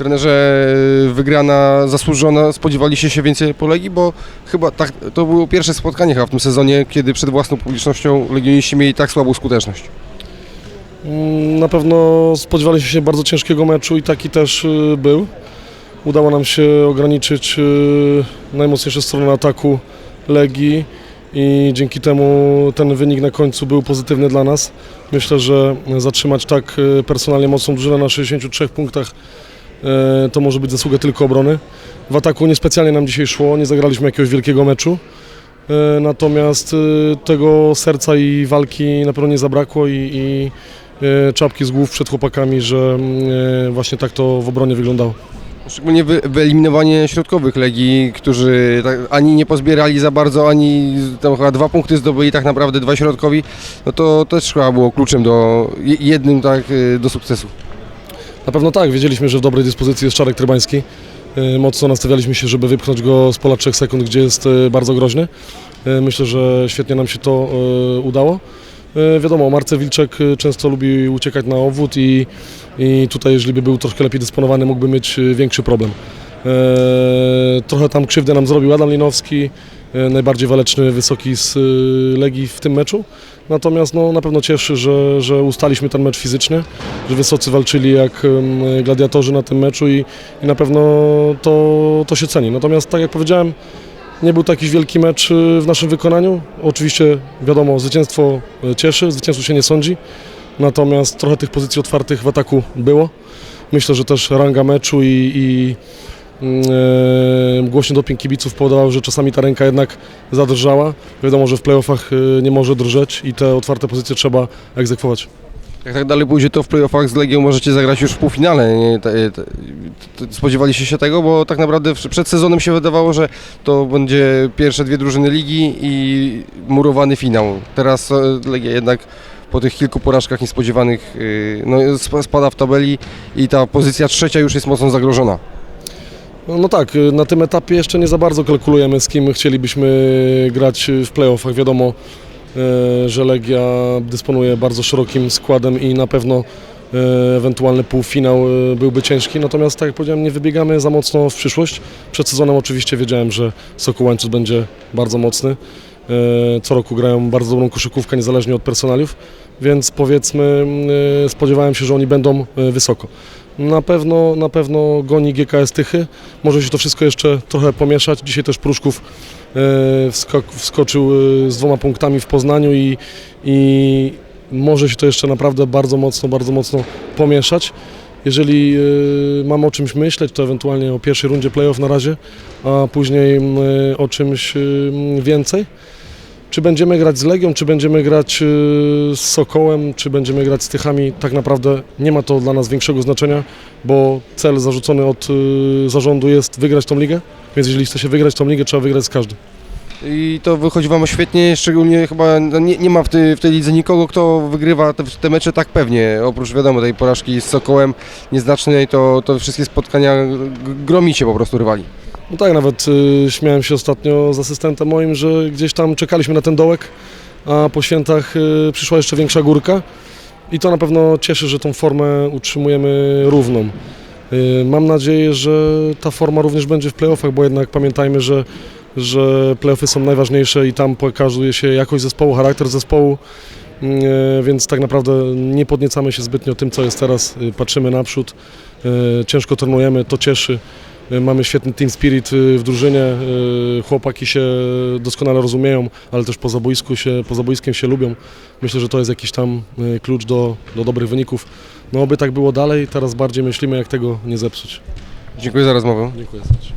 Trenerze, wygrana zasłużona, spodziewaliście się więcej po Legii, bo chyba tak, to było pierwsze spotkanie chyba w tym sezonie, kiedy przed własną publicznością legioniści mieli tak słabą skuteczność. Mm, Na pewno spodziewaliśmy się bardzo ciężkiego meczu i taki też y, był. Udało nam się ograniczyć y, najmocniejsze strony ataku Legii i dzięki temu ten wynik na końcu był pozytywny dla nas. Myślę, że zatrzymać tak y, personalnie mocną drużynę na 63 punktach to może być zasługa tylko obrony. W ataku niespecjalnie nam dzisiaj szło, nie zagraliśmy jakiegoś wielkiego meczu. Y, Natomiast y, tego serca i walki na pewno nie zabrakło i, i e, czapki z głów przed chłopakami, że e, właśnie tak to w obronie wyglądało. Szczególnie wy, wyeliminowanie środkowych Legii, którzy tak, ani nie pozbierali za bardzo, ani tam chyba dwa punkty zdobyli tak naprawdę dwa środkowi, no to też chyba było kluczem do, je- jednym tak do sukcesu. Na pewno tak, wiedzieliśmy, że w dobrej dyspozycji jest Czarek Trybański. E, Mocno nastawialiśmy się, żeby wypchnąć go z pola 3 sekund, gdzie jest e, bardzo groźny. E, Myślę, że świetnie nam się to udało. Wiadomo, Marce Wilczek często lubi uciekać na obwód i, i tutaj, jeżeli by był troszkę lepiej dysponowany, mógłby mieć większy problem. Trochę tam krzywdę nam zrobił Adam Linowski, najbardziej waleczny, wysoki z Legii w tym meczu. Natomiast no, na pewno cieszy, że, że ustaliśmy ten mecz fizycznie, że wysocy walczyli jak gladiatorzy na tym meczu i, i na pewno to, to się ceni. Natomiast tak jak powiedziałem, nie był to jakiś wielki mecz y, w naszym wykonaniu. Oczywiście wiadomo, zwycięstwo y, cieszy, zwycięstwo się nie sądzi, natomiast trochę tych pozycji otwartych w ataku było. Myślę, że też ranga meczu i, i głośny doping kibiców powodował, że czasami ta ręka jednak zadrżała. Wiadomo, że w playoffach y, nie może drżeć i te otwarte pozycje trzeba egzekwować. Jak tak dalej pójdzie, to w playoffach z Legią możecie zagrać już w półfinale. Spodziewaliście się tego, bo tak naprawdę przed sezonem się wydawało, że to będzie pierwsze dwie drużyny ligi i murowany finał. Teraz e, Legia jednak po tych kilku porażkach niespodziewanych no, sp- spada w tabeli i ta pozycja trzecia już jest mocno zagrożona. No, no tak, y, na tym etapie jeszcze nie za bardzo kalkulujemy, z kim chcielibyśmy grać w playoffach. Wiadomo, y, że Legia dysponuje bardzo szerokim składem i na pewno y, ewentualny półfinał byłby ciężki. Natomiast, tak jak powiedziałem, nie wybiegamy za mocno w przyszłość. Przed sezonem oczywiście wiedziałem, że Sokół Łańcuch będzie bardzo mocny. Y, Co roku grają bardzo dobrą koszykówkę, niezależnie od personaliów, więc powiedzmy, y, spodziewałem się, że oni będą y, wysoko. Na pewno, na pewno goni GKS Tychy. Może się to wszystko jeszcze trochę pomieszać. Dzisiaj też Pruszków e, wskoczył e, z dwoma punktami w Poznaniu i, i może się to jeszcze naprawdę bardzo mocno, bardzo mocno pomieszać. Jeżeli e, mam o czymś myśleć, to ewentualnie o pierwszej rundzie playoff na razie, a później e, o czymś e, więcej. Czy będziemy grać z Legią, czy będziemy grać y, z Sokołem, czy będziemy grać z Tychami, tak naprawdę nie ma to dla nas większego znaczenia, bo cel zarzucony od y, zarządu jest wygrać tą ligę, więc jeżeli chce się wygrać tą ligę, trzeba wygrać z każdym. I to wychodzi Wam świetnie, szczególnie chyba no, nie, nie ma w, tej- w tej lidze nikogo, kto wygrywa te, te mecze tak pewnie. Oprócz wiadomo tej porażki z Sokołem nieznacznej, to, to wszystkie spotkania gromicie po prostu rywali. No tak, nawet y, śmiałem się ostatnio z asystentem moim, że gdzieś tam czekaliśmy na ten dołek, a po świętach y, przyszła jeszcze większa górka i to na pewno cieszy, że tą formę utrzymujemy równą. Y, Mam nadzieję, że ta forma również będzie w playoffach, bo jednak pamiętajmy, że, że playoffy są najważniejsze i tam pokazuje się jakość zespołu, charakter zespołu, y, więc tak naprawdę nie podniecamy się zbytnio tym, co jest teraz, y, patrzymy naprzód, ciężko trenujemy, to cieszy. Mamy świetny team spirit y, w drużynie, y, chłopaki się doskonale rozumieją, ale też poza, boisku się, poza boiskiem się lubią. Myślę, że to jest jakiś tam y, klucz do, do dobrych wyników. No oby tak było dalej, teraz bardziej myślimy jak tego nie zepsuć. Dziękuję za rozmowę. Dziękuję serdecznie.